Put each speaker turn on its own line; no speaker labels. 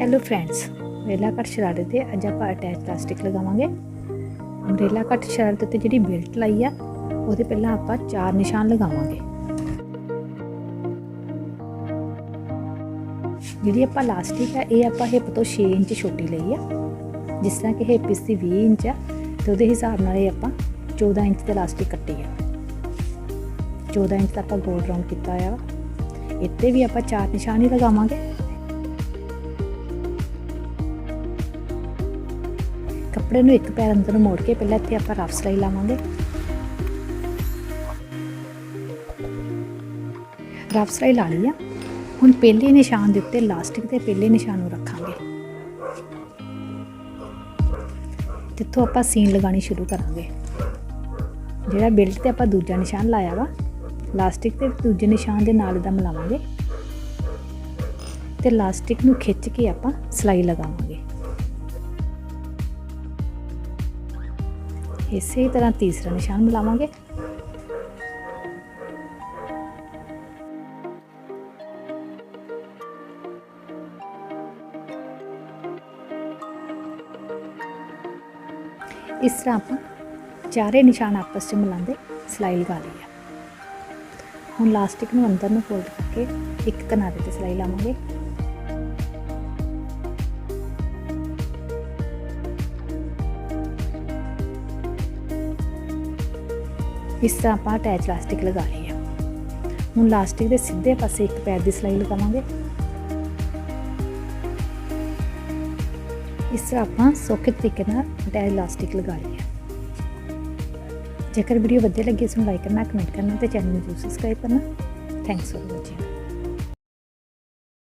Hello friends umbrella ਕੱਟ ਸ਼ਰਾਰੇ ਤੇ ਅੱਜ ਆਪਾਂ ਅਟੈਚ ਪਲਾਸਟਿਕ ਲਗਾਵਾਂਗੇ। ਅੰਬ੍ਰੇਲਾ ਕੱਟ ਸ਼ਰਾਰੇ ਤੇ ਜਿਹੜੀ ਬੈਲਟ ਲਾਈ ਆ, ਉਹਦੇ ਪਹਿਲਾਂ ਆਪਾਂ ਚਾਰ ਨਿਸ਼ਾਨ ਲਗਾਵਾਂਗੇ। ਜਿਹੜੀ ਆਪਾਂ ਲਾਸਟਿਕ ਆ, ਇਹ ਆਪਾਂ ਹਿੱਪ ਤੋਂ 6 ਇੰਚ ਛੋਟੀ ਲਈ ਆ। ਜਿਸ ਤਰ੍ਹਾਂ ਕਿ ਹਿੱਪ ਇਸ ਦੀ 20 ਇੰਚ ਆ, ਤੇ ਉਹਦੇ ਹਿਸਾਬ ਨਾਲ ਇਹ ਆਪਾਂ 14 ਇੰਚ ਤੇ ਲਾਸਟਿਕ ਕੱਟੀ ਆ। 14 ਇੰਚ ਦਾ ਆਪਾਂ ਗੋਲ ਰਾਉਂਡ ਕੀਤਾ ਆ ਇੱਥੇ ਵੀ ਆਪਾਂ ਚਾਰ ਨਿਸ਼ਾਨ ਹੀ ਲਗਾਵਾਂਗੇ। ਕੱਪੜੇ ਨੂੰ ਇੱਕ ਪੈਰ ਅੰਦਰ ਮੋੜ ਕੇ ਪਹਿਲਾਂ ਇੱਥੇ ਆਪਾਂ ਰਫ ਸਿਲਾਈ ਲਾਵਾਂਗੇ। ਰਫ ਸਲਾਈ ਲਾ ਲਈ ਆ। ਹੁਣ ਪਹਿਲੇ ਨਿਸ਼ਾਨ ਦੇ ਉੱਤੇ ਲਾਸਟਿਕ ਦੇ ਪਹਿਲੇ ਨਿਸ਼ਾਨ ਨੂੰ ਰੱਖਾਂਗੇ। ਜਿੱਥੋਂ ਆਪਾਂ ਸੀਨ ਲਗਾਣੀ ਸ਼ੁਰੂ ਕਰਾਂਗੇ। ਜਿਹੜਾ ਬੈਲਟ ਤੇ ਆਪਾਂ ਦੂਜਾ ਨਿਸ਼ਾਨ ਲਾਇਆ ਵਾ, ਲਾਸਟਿਕ ਤੇ ਦੂਜੇ ਨਿਸ਼ਾਨ ਦੇ ਨਾਲ ਦਾ ਮਿਲਾਵਾਂਗੇ। ਤੇ ਲਾਸਟਿਕ ਨੂੰ ਖਿੱਚ ਕੇ ਆਪਾਂ ਸਲਾਈ ਲਗਾਵਾਂਗੇ। ਇਸੇ ਤਰ੍ਹਾਂ ਤੀਸਰਾ ਨਿਸ਼ਾਨ ਮਿਲਾਵਾਂਗੇ। ਇਸ ਤਰ੍ਹਾਂ ਆਪਾਂ ਚਾਰੇ ਨਿਸ਼ਾਨ ਆਪਸ 'ਚ ਮਿਲਾਉਂਦੇ, ਸਲਾਈ ਲਗਾ ਲਈ ਆ ਹੁਣ ਲਾਸਟਿਕ ਨੂੰ ਅੰਦਰ ਨੂੰ ਫੋਲਡ ਕਰਕੇ ਇੱਕ ਕਿਨਾਰੇ ਤੇ ਸਲਾਈ ਲਾਵਾਂਗੇ। ਇਸ ਤਰ੍ਹਾਂ ਆਪਾਂ ਅਟੈਚ ਲਾਸਟਿਕ ਲਗਾ ਲਈ ਆ। ਹੁਣ ਇਲਾਸਟਿਕ ਦੇ ਸਿੱਧੇ ਪਾਸੇ ਇੱਕ ਪੈਰ ਦੀ ਸਿਲਾਈ ਲਗਾਵਾਂਗੇ। ਇਸ ਤਰ੍ਹਾਂ ਆਪਾਂ ਸੌਖੇ ਤਰੀਕੇ ਨਾਲ ਅਟੈਚ ਇਲਾਸਟਿਕ ਲਗਾ ਲਈ ਹੈ ਜੇਕਰ ਵੀਡੀਓ ਵਧੀਆ ਲੱਗੀ, ਇਸ ਨੂੰ ਲਾਈਕ ਕਰਨਾ ਕਮੈਂਟ ਕਰਨਾ ਤੇ ਚੈਨਲ ਨੂੰ ਸਬਸਕ੍ਰਾਈਬ ਕਰਨਾ। Thanks for watching